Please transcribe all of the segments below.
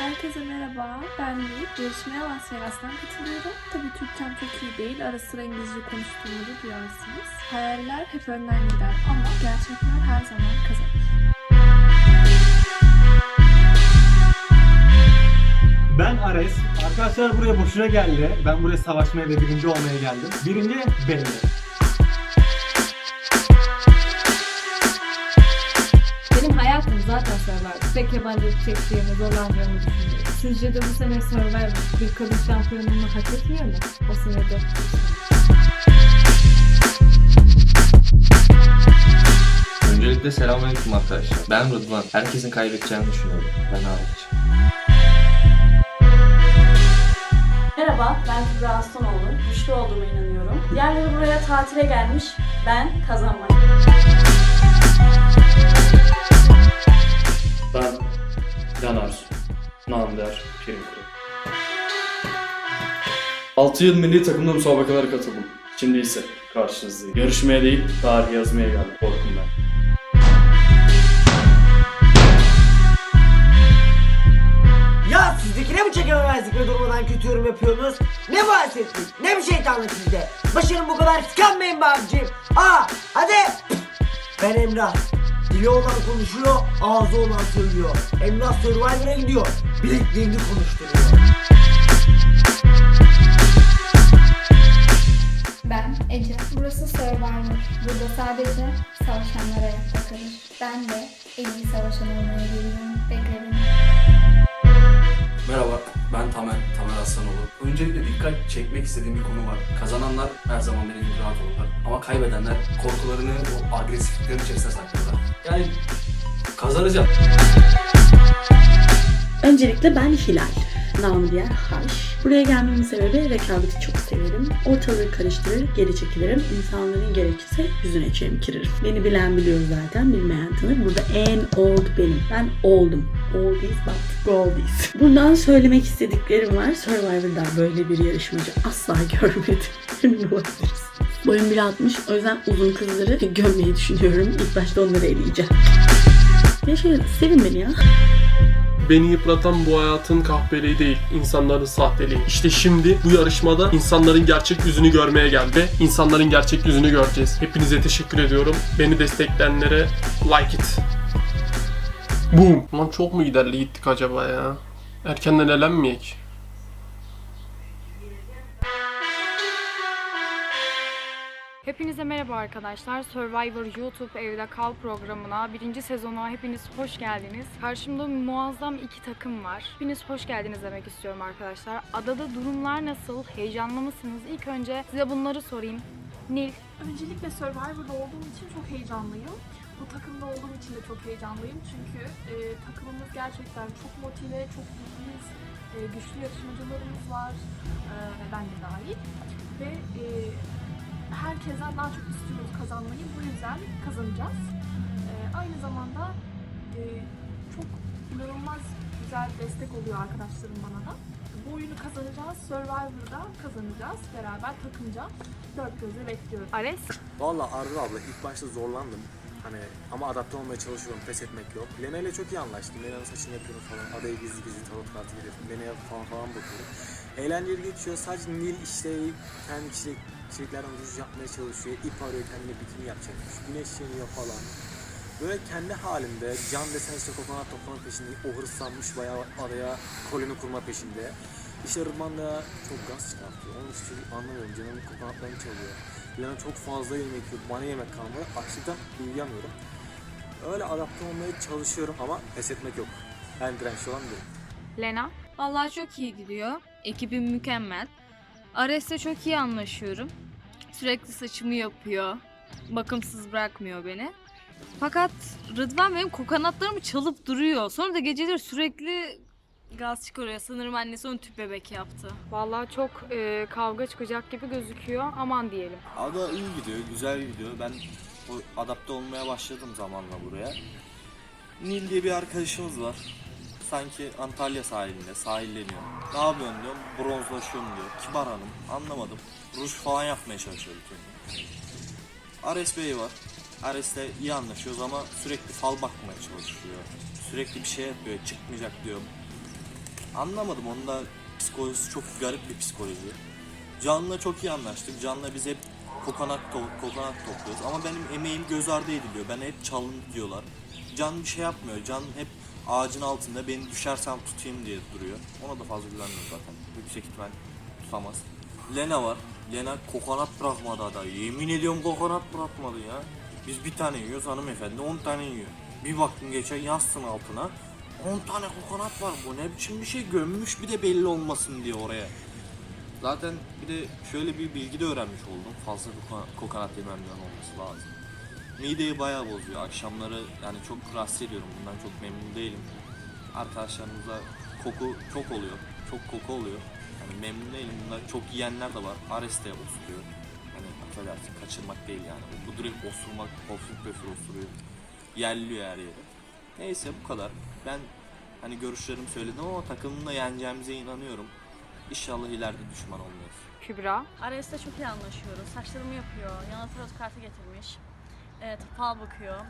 Herkese merhaba, ben Nil. Yarışmaya Las Vegas'tan katılıyorum. Tabii Türkçem çok iyi değil, ara sıra İngilizce konuştuğumu da duyarsınız. Hayaller hep önden gider ama gerçekler her zaman kazanır. Ben Ares. Arkadaşlar buraya boşuna geldi. Ben buraya savaşmaya ve birinci olmaya geldim. Birinci. Benim zaten Survivor. Tek yabancılık çektiğimi, zorlandığımı düşünüyorum. Sizce de bu sene Survivor bir kadın şampiyonluğunu hak etmiyor mu? O sene de. Öncelikle selamünaleyküm arkadaşlar. Ben Rıdvan. Herkesin kaybedeceğini düşünüyorum. Ben hariç. Merhaba, ben Kübra Aslanoğlu. Güçlü olduğuma inanıyorum. Diğerleri buraya tatile gelmiş, ben kazanmaya. Ben Can Arzu, Namder, Pirinkuru. 6 yıl milli takımda müsabakalara katıldım. Şimdi ise karşınızdayım. Yarışmaya değil, tarih yazmaya geldim. Korkum ben. Ya sizdekine mi çekememezlik ve durmadan kötü yorum yapıyorsunuz? Ne bahsettik? Ne bir şeytanlık sizde? Başarın bu kadar tıkanmayın be abicim. Aa hadi. Ben Emrah. Dili olan konuşuyor, ağzı olan söylüyor. Emrah Survivor'a gidiyor. Bileklerini konuşturuyor. Ben Ece. Burası Survivor. Burada sadece savaşanlar ayakta kalır. Ben de en iyi savaşan olmaya geliyorum. Beklerim. Merhaba, ben Tamer, Tamer Aslanoğlu. Öncelikle dikkat çekmek istediğim bir konu var. Kazananlar her zaman benim rahat olurlar. Ama kaybedenler korkularını, o agresifliklerini içerisine saklıyorlar. Yani kazanacağım. Öncelikle ben Hilal. Namı diğer Haş. Buraya gelmemin sebebi rekabeti çok severim. Ortalığı karıştırır, geri çekilirim. İnsanların gerekirse yüzüne çemkiririm. Beni bilen biliyor zaten, bilmeyen tanır. Burada en old benim. Ben oldum. Oldies but goldies. Bundan söylemek istediklerim var. Survivor'da böyle bir yarışmacı asla görmedim. Emin olabiliriz. Boyum 1.60 o yüzden uzun kızları gömmeyi düşünüyorum. İlk başta onları eleyeceğim. Yaşayın, sevin beni ya. Beni yıpratan bu hayatın kahpeliği değil, insanların sahteliği. İşte şimdi bu yarışmada insanların gerçek yüzünü görmeye geldi ve insanların gerçek yüzünü göreceğiz. Hepinize teşekkür ediyorum. Beni destekleyenlere like it. Boom. Lan çok mu giderli gittik acaba ya? Erkenden elenmeyek. Hepinize merhaba arkadaşlar. Survivor YouTube Evde Kal programına birinci sezona hepiniz hoş geldiniz. Karşımda muazzam iki takım var. Hepiniz hoş geldiniz demek istiyorum arkadaşlar. Adada durumlar nasıl? Heyecanlı mısınız? İlk önce size bunları sorayım. Nil, Öncelikle Survivor'da olduğum için çok heyecanlıyım. Bu takımda olduğum için de çok heyecanlıyım çünkü e, takımımız gerçekten çok motive, çok mutluyuz. E, güçlü yarışmacılarımız var e, ben de dahil. Ve e, herkesten daha çok istiyoruz kazanmayı. Bu yüzden kazanacağız. E, aynı zamanda e, çok inanılmaz güzel destek oluyor arkadaşlarım bana da. Bu oyunu kazanacağız. Survivor'da kazanacağız. Beraber takımca dört gözle bekliyorum. Ares, Valla Arzu abla ilk başta zorlandım. Hani ama adapte olmaya çalışıyorum, pes etmek yok. Lena ile çok iyi anlaştım. Lena'nın saçını yapıyorum falan. Adaya gizli gizli tarot kartı veriyorum. Lena'ya falan falan bakıyorum. Eğlenceli geçiyor. Sadece Nil işte kendi çilek, çileklerden ruj yapmaya çalışıyor. İp arıyor kendine bikini yapacakmış. Güneşleniyor falan. Böyle kendi halinde can desen işte kokonat toplama peşinde. O hırslanmış bayağı araya koloni kurma peşinde. İşte Rıdvan da çok gaz çıkartıyor. Onun için anlamıyorum. Canımın kokonatlarını çalıyor. Lena çok fazla yemek yiyor. Bana yemek kalmıyor. Açlıktan uyuyamıyorum. Öyle adapte olmaya çalışıyorum ama pes etmek yok. Ben dirençli olan değilim. Lena, Vallahi çok iyi gidiyor. Ekibim mükemmel. Ares'le çok iyi anlaşıyorum. Sürekli saçımı yapıyor. Bakımsız bırakmıyor beni. Fakat Rıdvan benim kokonatlarımı çalıp duruyor. Sonra da geceleri sürekli gaz çıkarıyor. Sanırım annesi onu tüp bebek yaptı. vallahi çok e, kavga çıkacak gibi gözüküyor. Aman diyelim. Ada iyi gidiyor, güzel gidiyor. Ben o adapte olmaya başladım zamanla buraya. Nil diye bir arkadaşımız var. Sanki Antalya sahilinde, sahilleniyor. Ne yapıyorsun diyorum, bronzlaşıyorum diyor. Kibar hanım, anlamadım. Ruj falan yapmaya çalışıyor kendine. Ares Bey var. Ares'le iyi anlaşıyoruz ama sürekli fal bakmaya çalışıyor. Sürekli bir şey yapıyor, çıkmayacak diyor. Anlamadım onun da psikolojisi çok garip bir psikoloji. Can'la çok iyi anlaştık. Can'la biz hep kokonat, to- kokonat topluyoruz. Ama benim emeğim göz ardı ediliyor. Ben hep çalın diyorlar. Can bir şey yapmıyor. Can hep ağacın altında beni düşersem tutayım diye duruyor. Ona da fazla güvenmiyorum zaten. Yüksek ihtimal tutamaz. Lena var. Lena kokonat bırakmadı ada. Yemin ediyorum kokonat bırakmadı ya. Biz bir tane yiyoruz hanımefendi 10 tane yiyor. Bir baktım geçen yazsın altına 10 tane kokonat var. Bu ne biçim bir şey gömmüş bir de belli olmasın diye oraya. Zaten bir de şöyle bir bilgi de öğrenmiş oldum. Fazla kokonat yememden olması lazım. Mideyi bayağı bozuyor. Akşamları yani çok rahatsız ediyorum. Bundan çok memnun değilim. Arkadaşlarımızla koku çok oluyor. Çok koku oluyor. Yani memnun değilim. Bundan çok yiyenler de var. Ares de osuruyor. Hani affedersin kaçırmak değil yani. Bu direkt osurmak, pofur pöfür osuruyor. Yerliyor her yere. Neyse bu kadar. Ben hani görüşlerimi söyledim ama takımla yeneceğimize inanıyorum. İnşallah ileride düşman olmuyoruz. Kübra. Ares'le çok iyi anlaşıyoruz. Saçlarımı yapıyor. Tarot kartı getirmiş. Evet, fal bakıyor.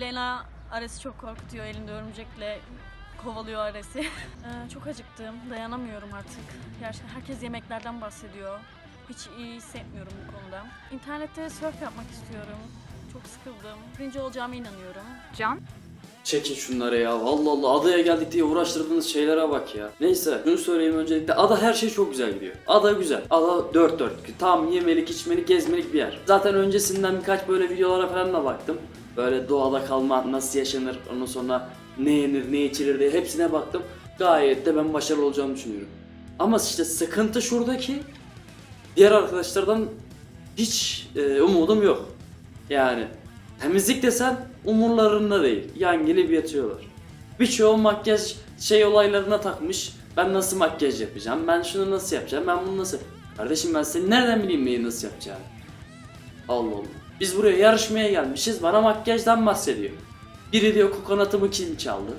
Lena Ares'i çok korkutuyor. Elinde örümcekle kovalıyor Ares'i. Ee, çok acıktım. Dayanamıyorum artık. Gerçekten herkes yemeklerden bahsediyor. Hiç iyi hissetmiyorum bu konuda. İnternette surf yapmak istiyorum. Çok sıkıldım. Birinci olacağıma inanıyorum. Can? Çekin şunları ya. Allah Allah adaya geldik diye uğraştırdığınız şeylere bak ya. Neyse şunu söyleyeyim öncelikle. Ada her şey çok güzel gidiyor. Ada güzel. Ada dört dört. Tam yemelik, içmelik, gezmelik bir yer. Zaten öncesinden birkaç böyle videolara falan da baktım. Böyle doğada kalma nasıl yaşanır, ondan sonra ne yenir, ne içilir diye hepsine baktım. Gayet de ben başarılı olacağımı düşünüyorum. Ama işte sıkıntı şuradaki diğer arkadaşlardan hiç e, umudum yok. Yani temizlik desen umurlarında değil. Yan gelip yatıyorlar. Birçoğu makyaj şey olaylarına takmış. Ben nasıl makyaj yapacağım? Ben şunu nasıl yapacağım? Ben bunu nasıl... Kardeşim ben seni nereden bileyim neyi nasıl yapacağını? Allah Allah. Biz buraya yarışmaya gelmişiz. Bana makyajdan bahsediyor. Biri diyor kokonatımı kim çaldı?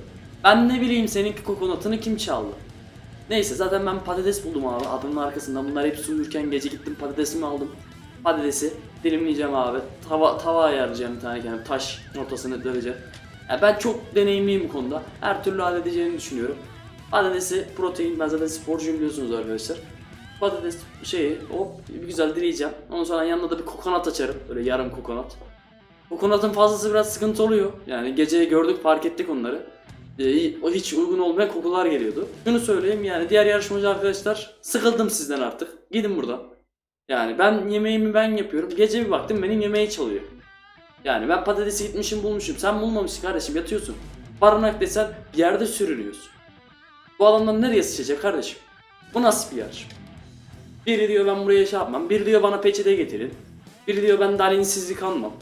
Ben ne bileyim seninki kokonatını kim çaldı? Neyse zaten ben patates buldum abi adının arkasında. Bunlar hepsi uyurken gece gittim patatesimi aldım. Patatesi dilimleyeceğim abi. Tava, tava ayarlayacağım bir tane kendim. Taş ortasını döveceğim. Ya ben çok deneyimliyim bu konuda. Her türlü halledeceğini düşünüyorum. Patatesi protein. Ben zaten sporcuyum biliyorsunuz arkadaşlar. Patates şeyi hop bir güzel dileyeceğim. Ondan sonra yanına da bir kokonat açarım. Böyle yarım kokonat. Kokonatın fazlası biraz sıkıntı oluyor. Yani gece gördük fark ettik onları. Ee, o hiç uygun olmayan kokular geliyordu. Şunu söyleyeyim yani diğer yarışmacı arkadaşlar sıkıldım sizden artık. Gidin buradan. Yani ben yemeğimi ben yapıyorum. Gece bir baktım benim yemeği çalıyor. Yani ben patatesi gitmişim bulmuşum. Sen bulmamışsın kardeşim yatıyorsun. Barınak desen yerde sürünüyorsun. Bu adamdan nereye sıçacak kardeşim? Bu nasıl bir yarış? Biri diyor ben buraya şey yapmam. Biri diyor bana peçete getirin. Biri diyor ben dalinsizlik almam.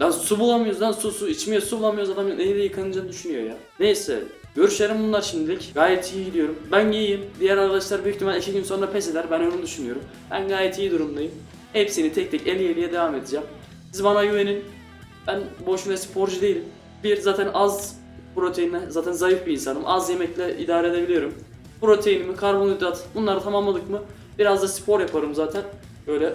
Lan su bulamıyoruz lan su su içmeye su bulamıyoruz adam neyle yıkanacağını düşünüyor ya. Neyse görüşlerim bunlar şimdilik. Gayet iyi gidiyorum. Ben iyiyim. Diğer arkadaşlar büyük ihtimal iki gün sonra pes eder. Ben onu düşünüyorum. Ben gayet iyi durumdayım. Hepsini tek tek eli eliye devam edeceğim. Siz bana güvenin. Ben boş ve sporcu değilim. Bir zaten az proteinle zaten zayıf bir insanım. Az yemekle idare edebiliyorum. Proteinimi, karbonhidrat bunları tamamladık mı biraz da spor yaparım zaten. Böyle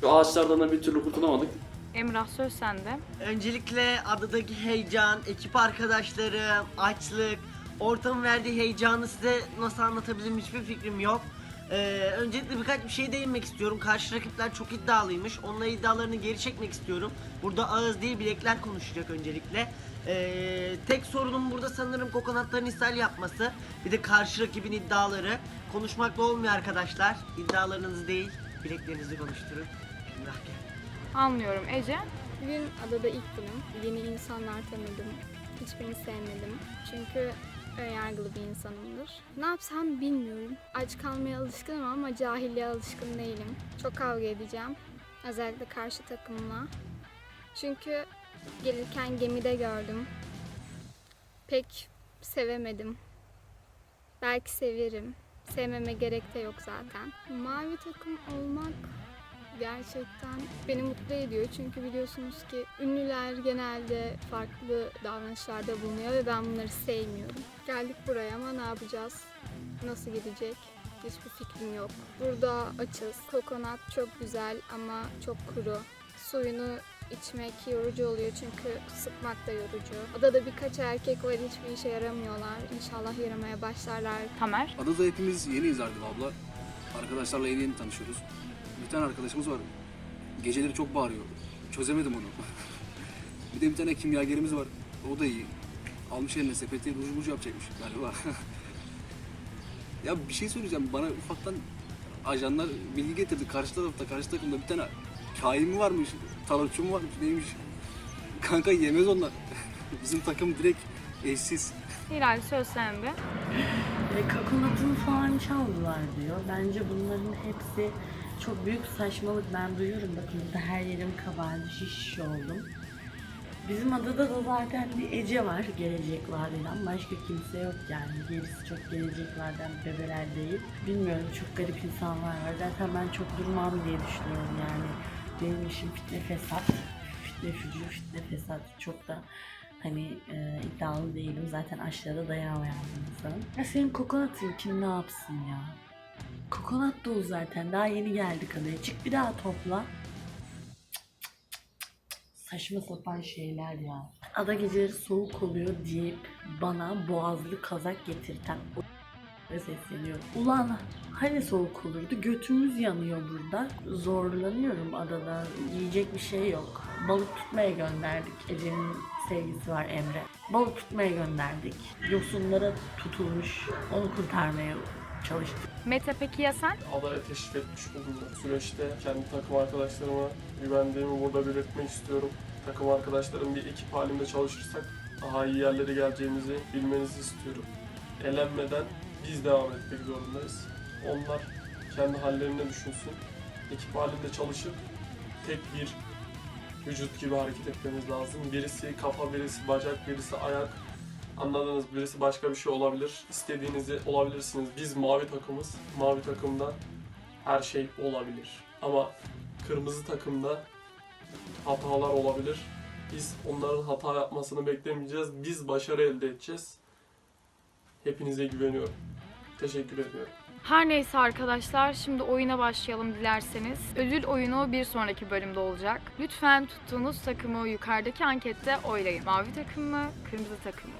şu ağaçlardan da bir türlü kurtulamadık. Emrah söz sende. Öncelikle adadaki heyecan, ekip arkadaşlarım, açlık, ortamın verdiği heyecanı size nasıl anlatabilirim hiçbir fikrim yok. Ee, öncelikle birkaç bir şey değinmek istiyorum. Karşı rakipler çok iddialıymış. Onların iddialarını geri çekmek istiyorum. Burada ağız değil bilekler konuşacak öncelikle. Ee, tek sorunum burada sanırım kokonatların ishal yapması. Bir de karşı rakibin iddiaları. Konuşmakla olmuyor arkadaşlar. İddialarınızı değil, bileklerinizi konuşturun. Emrah. Anlıyorum. Ece? Bugün adada ilk günüm. Yeni insanlar tanıdım. Hiçbirini sevmedim. Çünkü önyargılı bir insanımdır. Ne yapsam bilmiyorum. Aç kalmaya alışkınım ama cahilliğe alışkın değilim. Çok kavga edeceğim. Özellikle karşı takımla. Çünkü gelirken gemide gördüm. Pek sevemedim. Belki severim. Sevmeme gerek de yok zaten. Mavi takım olmak gerçekten beni mutlu ediyor. Çünkü biliyorsunuz ki ünlüler genelde farklı davranışlarda bulunuyor ve ben bunları sevmiyorum. Geldik buraya ama ne yapacağız? Nasıl gidecek? Hiçbir fikrim yok. Burada açız. Kokonat çok güzel ama çok kuru. Suyunu içmek yorucu oluyor çünkü sıkmak da yorucu. Adada birkaç erkek var hiçbir işe yaramıyorlar. İnşallah yaramaya başlarlar. Tamer. Adada hepimiz yeniyiz Erdem abla. Arkadaşlarla yeni yeni tanışıyoruz. Bir tane arkadaşımız var. Geceleri çok bağırıyor. Çözemedim onu. bir de bir tane kimyagerimiz var. O da iyi. Almış eline sepeti ruj buj yapacakmış galiba. ya bir şey söyleyeceğim. Bana ufaktan ajanlar bilgi getirdi. Karşı tarafta, karşı takımda bir tane kain mi varmış? Tarotçu mu varmış? Neymiş? Kanka yemez onlar. Bizim takım direkt eşsiz. Hilal söz sende. E, Kakonatını falan çaldılar diyor. Bence bunların hepsi çok büyük saçmalık. Ben duyuyorum bakın burada her yerim kabardı, şiş oldum. Bizim adada da zaten bir Ece var gelecek vadeden. Başka kimse yok yani. Gerisi çok geleceklerden bebeler değil. Bilmiyorum çok garip insanlar var. Zaten ben çok durmam diye düşünüyorum yani. Benim işim fitne fesat. Fitne fücur, fitne fesat. Çok da hani e, iddialı değilim. Zaten aşağıda dayanamayan bir insanım. Ya senin kokonatın kim ne yapsın ya? Kokonat dolu zaten. Daha yeni geldik adaya. Çık bir daha topla. Saçma sapan şeyler ya. Ada geceleri soğuk oluyor deyip bana boğazlı kazak getirten sesleniyor. Ulan hani soğuk olurdu? Götümüz yanıyor burada. Zorlanıyorum adada. Yiyecek bir şey yok. Balık tutmaya gönderdik. Ece'nin sevgisi var Emre. Balık tutmaya gönderdik. Yosunlara tutulmuş. Onu kurtarmaya çalıştık. Mete peki ya sen? adaya teşrif etmiş bulundum. Süreçte kendi takım arkadaşlarıma güvendiğimi burada belirtmek istiyorum. Takım arkadaşlarım bir ekip halinde çalışırsak daha iyi yerlere geleceğimizi bilmenizi istiyorum. Elenmeden biz devam etmek zorundayız. Onlar kendi hallerine düşünsün. Ekip halinde çalışıp tek bir vücut gibi hareket etmemiz lazım. Birisi kafa, birisi bacak, birisi ayak, Anladınız birisi başka bir şey olabilir. İstediğinizi olabilirsiniz. Biz mavi takımız. Mavi takımda her şey olabilir. Ama kırmızı takımda hatalar olabilir. Biz onların hata yapmasını beklemeyeceğiz. Biz başarı elde edeceğiz. Hepinize güveniyorum. Teşekkür ediyorum. Her neyse arkadaşlar şimdi oyuna başlayalım dilerseniz. Ödül oyunu bir sonraki bölümde olacak. Lütfen tuttuğunuz takımı yukarıdaki ankette oylayın. Mavi takım mı, kırmızı takım mı?